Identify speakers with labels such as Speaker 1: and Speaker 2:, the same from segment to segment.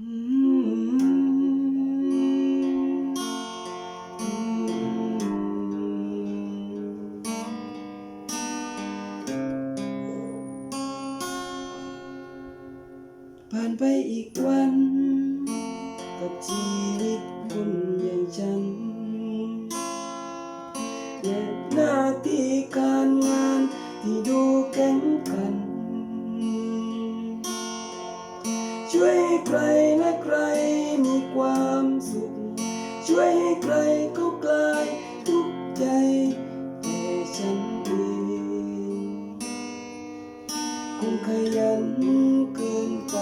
Speaker 1: ผ่านไปอีกวัน กับชีวิตคนอย่างฉัน ช่วยให้ใครและใครมีความสุข ช่วยให้ใครเขากลายทุกข์ใจแต่ฉันเองคงขยันเกินไป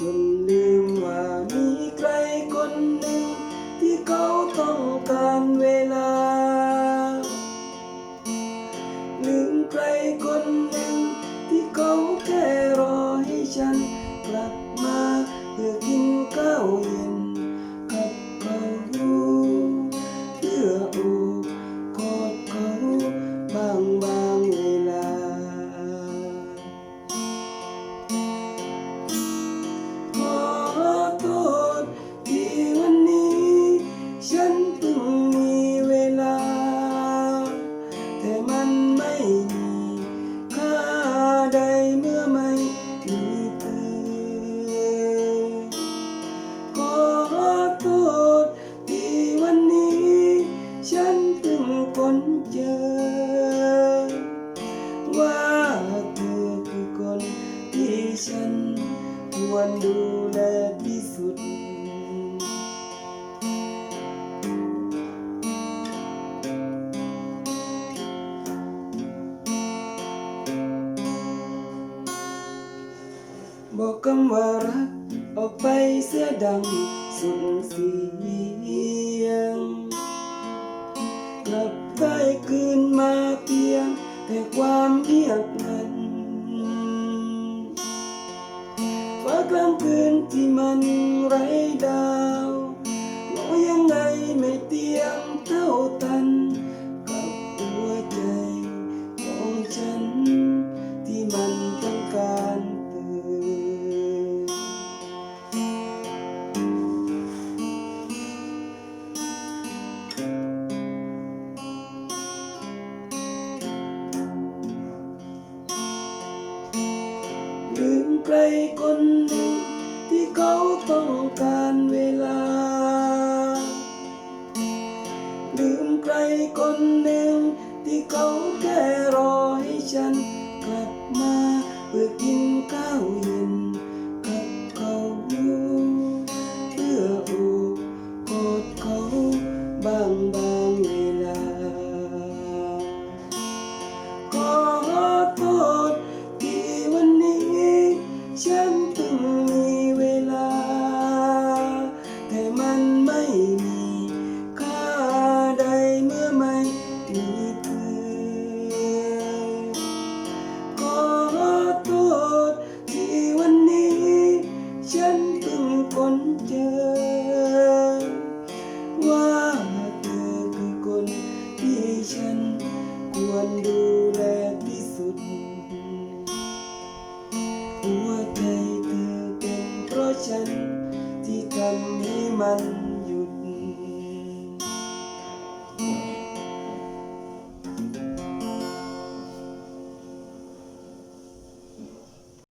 Speaker 1: จนลืมว่ามีใครคนหนึ่งที่เขาต้องการ ค้นเจอว่าเธอคือคนที่ฉัน ควรดูแลที่สุดบอกคำว่ารักออกไปเสื้อดังสุดเสียคืนมาเพียง แต่ความเงียบงันฟ้ากลางคืนที่มันไร้ดาวมองยังไงไม่เตียง ใครคนหนึ่งที่เขาต้องการเวลา ลืมใครคนหนึ่งที่เขาแค่รอให้ฉันกลับมาเพื่อกินข้าว ฉัน ที่ทำให้มัน